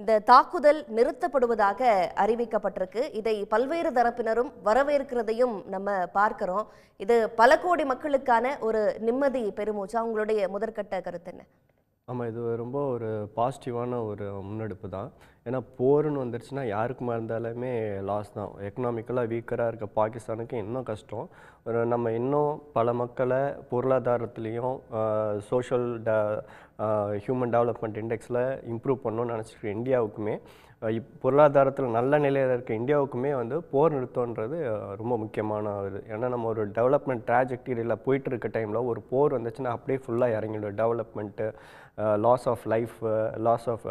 இந்த தாக்குதல் நிறுத்தப்படுவதாக அறிவிக்கப்பட்டிருக்கு. இதை பல்வேறு தரப்பினரும் வரவேற்கிறதையும் நம்ம பார்க்கிறோம். இது பல கோடி மக்களுக்கான ஒரு நிம்மதி பெருமூச்சா? உங்களுடைய முதற்கட்ட கருத்து என்ன? ஆமாம் இது ரொம்ப ஒரு பாசிட்டிவான ஒரு முன்னெடுப்பு தான். ஏன்னா போர்னு வந்துருச்சுன்னா யாருக்குமா இருந்தாலுமே லாஸ் தான். எக்கனாமிக்கலாக வீக்கராக இருக்க பாகிஸ்தானுக்கு இன்னும் கஷ்டம். ஒரு நம்ம இன்னும் பல மக்களை பொருளாதாரத்துலேயும் சோஷியல் ட ஹியூமன் டெவலப்மெண்ட் இண்டெக்ஸில் இம்ப்ரூவ் பண்ணணும்னு நினச்சிருக்க இந்தியாவுக்குமே இப் பொருளாதாரத்தில் நல்ல நிலையில் இருக்க இந்தியாவுக்குமே வந்து போர் நிறுத்தன்றது ரொம்ப முக்கியமான இது. ஏன்னா நம்ம ஒரு டெவலப்மெண்ட் ட்ராஜெக்டரியில் போயிட்டு இருக்க டைமில் ஒரு போர் வந்துச்சுன்னா அப்படியே ஃபுல்லாக இறங்கிடும். Development loss of life loss of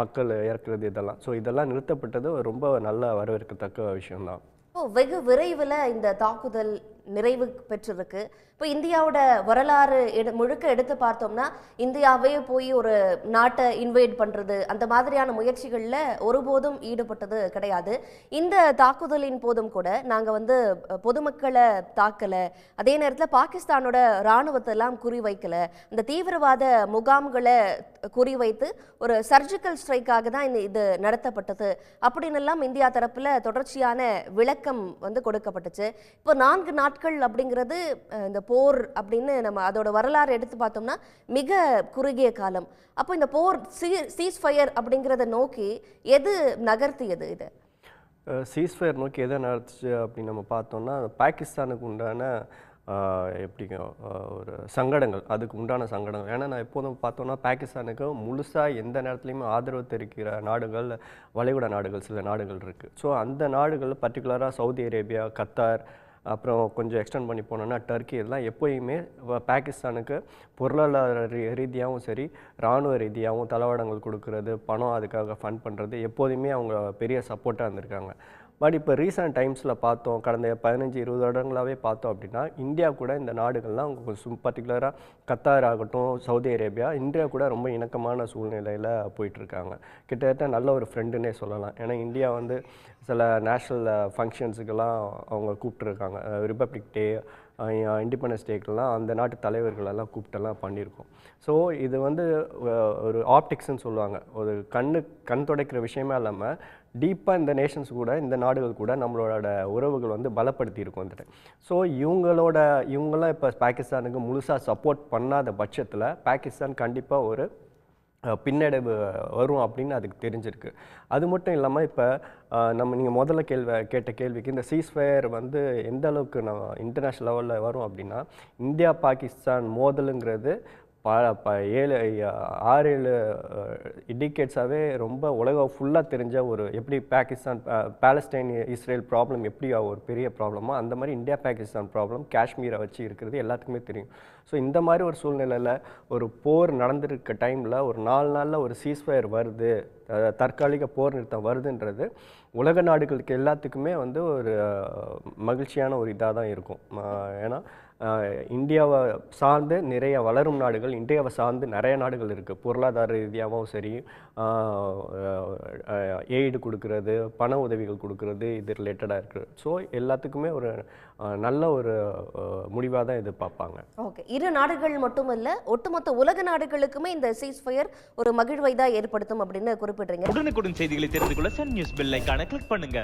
மக்கள் இறக்குறது இதெல்லாம். ஸோ இதெல்லாம் நிறுத்தப்பட்டது ரொம்ப நல்ல வரவேற்கத்தக்க விஷயம்தான். வெகு விரைவில் இந்த தாக்குதல் நிறைவு பெற்றிருக்கு. இப்போ இந்தியாவோட வரலாறு எடு முழுக்க எடுத்து பார்த்தோம்னா இந்தியாவே போய் ஒரு நாட்டை இன்வைட் பண்ணுறது அந்த மாதிரியான முயற்சிகளில் ஒருபோதும் ஈடுபட்டது கிடையாது. இந்த தாக்குதலின் போதும் கூட நாங்கள் வந்து பொதுமக்களை தாக்கலை அதே நேரத்தில் பாகிஸ்தானோட இராணுவத்தெல்லாம் குறிவைக்கலை இந்த தீவிரவாத முகாம்களை குறிவைத்து ஒரு சர்ஜிக்கல் ஸ்ட்ரைக்காக தான் இந்த இது நடத்தப்பட்டது. அப்படின்னு எல்லாம் இந்தியா தரப்பில் தொடர்ச்சியான விளக்கம் வந்து கொடுக்கப்பட்டுச்சு. இப்போ நான்கு நாட்கள் அப்படிங்கிறது இந்த போர் அப்படின்னு நம்ம அதோட வரலாறு எடுத்து பார்த்தோம்னா மிக குறுகிய காலம். அப்போ இந்த போர் சீஸ் ஃபயர் அப்படிங்கிறத நோக்கி எது நகர்த்தியது இது? சீஸ்ஃபயர் நோக்கி எதை நடத்துச்சு அப்படின்னு நம்ம பார்த்தோம்னா பாகிஸ்தானுக்கு உண்டான எப்படி ஒரு சங்கடங்கள் அதுக்கு உண்டான சங்கடங்கள். ஏன்னா நான் எப்போதும் பார்த்தோன்னா பாகிஸ்தானுக்கு முழுசாக எந்த நேரத்துலையுமே ஆதரவு தெரிவிக்கிற நாடுகள் வளைகுடா நாடுகள் சில நாடுகள் இருக்குது ஸோ அந்த நாடுகள் பர்டிகுலராக சவுதி அரேபியா கத்தார் அப்புறம் கொஞ்சம் எக்ஸ்டெண்ட் பண்ணி போனோன்னா டர்க்கி இதெல்லாம் எப்போயுமே பாகிஸ்தானுக்கு பொருளாதார ரீ- ரீதியாகவும் சரி இராணுவ ரீதியாகவும் தளவாடங்கள் கொடுக்கறது பணம் அதுக்காக ஃபண்ட் பண்ணுறது எப்போதுமே அவங்க பெரிய சப்போர்ட்டாக இருந்திருக்காங்க. பட் இப்போ ரீசெண்ட் டைம்ஸில் பார்த்தோம் கடந்த பதினஞ்சு இருபது வருடங்களாகவே பார்த்தோம் அப்படின்னா இந்தியா கூட இந்த நாடுகள்லாம் பர்டிகுலராக கத்தார் ஆகட்டும் சவுதி அரேபியா இந்தியா கூட ரொம்ப இணக்கமான சூழ்நிலையில் போயிட்டுருக்காங்க. கிட்டத்தட்ட நல்ல ஒரு ஃப்ரெண்டுன்னே சொல்லலாம். ஏன்னா இந்தியா வந்து சில நேஷ்னல் ஃபங்க்ஷன்ஸுக்கெல்லாம் அவங்க கூப்பிட்டுருக்காங்க. ரிப்பப்ளிக் டே இண்டிபெண்டன்ஸ் டேக்கெலாம் அந்த நாட்டு தலைவர்களெல்லாம் கூப்பிட்டெல்லாம் பண்ணியிருக்கோம். ஸோ இது வந்து ஒரு ஆப்டிக்ஸ்னு சொல்லுவாங்க. ஒரு கண்ணு கண் துடைக்கிற விஷயமே இல்லாமல் டீப்பாக இந்த நேஷன்ஸ் கூட இந்த நாடுகள் கூட நம்மளோட உறவுகள் வந்து பலப்படுத்தி இருக்கும் வந்துட்டு. ஸோ இவங்களோட இவங்கெல்லாம் இப்போ பாகிஸ்தானுக்கு முழுசாக சப்போர்ட் பண்ணாத பட்சத்தில் பாகிஸ்தான் கண்டிப்பாக ஒரு பின்னடைவு வரும் அப்படின்னு அதுக்கு தெரிஞ்சிருக்கு. அது மட்டும் இல்லாமல் இப்போ நம்ம நீங்கள் முதல்ல கேள்வி கேட்ட கேள்விக்கு இந்த சீஸ்ஃபயர் வந்து எந்த அளவுக்கு நம்ம இன்டர்நேஷ்னல் லெவலில் வரும் அப்படின்னா இந்தியா பாகிஸ்தான் மோதலுங்கிறது ப ப ஏழு ஆறு ஏழு டிகேட்ஸாகவே ரொம்ப உலகம் ஃபுல்லாக தெரிஞ்ச ஒரு எப்படி பாகிஸ்தான் பாலஸ்டைன் இஸ்ரேல் ப்ராப்ளம் எப்படி ஒரு பெரிய ப்ராப்ளமோ அந்த மாதிரி இந்தியா பாகிஸ்தான் ப்ராப்ளம் காஷ்மீரை வச்சு இருக்கிறது எல்லாத்துக்குமே தெரியும். ஸோ இந்த மாதிரி ஒரு சூழ்நிலையில் ஒரு போர் நடந்துருக்க டைமில் ஒரு நாலு நாளில் ஒரு சீஸ்ஃபயர் வருது. தற்காலிக போர் நிறுத்தம் வருதுன்றது உலக நாடுகளுக்கு எல்லாத்துக்குமே வந்து ஒரு மகிழ்ச்சியான ஒரு இதாக தான் இருக்கும். ஏன்னா இந்தியாவை சார்ந்து நிறைய வளரும் நாடுகள் இந்தியாவை சார்ந்து நிறைய நாடுகள் இருக்குது பொருளாதார ரீதியாகவும் சரி எய்டு கொடுக்கறது பண உதவிகள் கொடுக்கறது இது ரிலேட்டடாக இருக்குது ஸோ எல்லாத்துக்குமே ஒரு நல்ல ஒரு முடிவாக தான் இது பார்ப்பாங்க. ஓகே இரு நாடுகள் மட்டுமல்ல ஒட்டுமொத்த உலக நாடுகளுக்குமே இந்த சீஸ் ஃபயர் ஒரு மகிழ்வை தான் ஏற்படுத்தும் அப்படின்னு குறிப்பிடுறீங்க உடனுக்குடன் செய்திகளை தெரிந்து கொள்ள சன் நியூஸ் பெல் ஐக்கான கிளிக் பண்ணுங்க.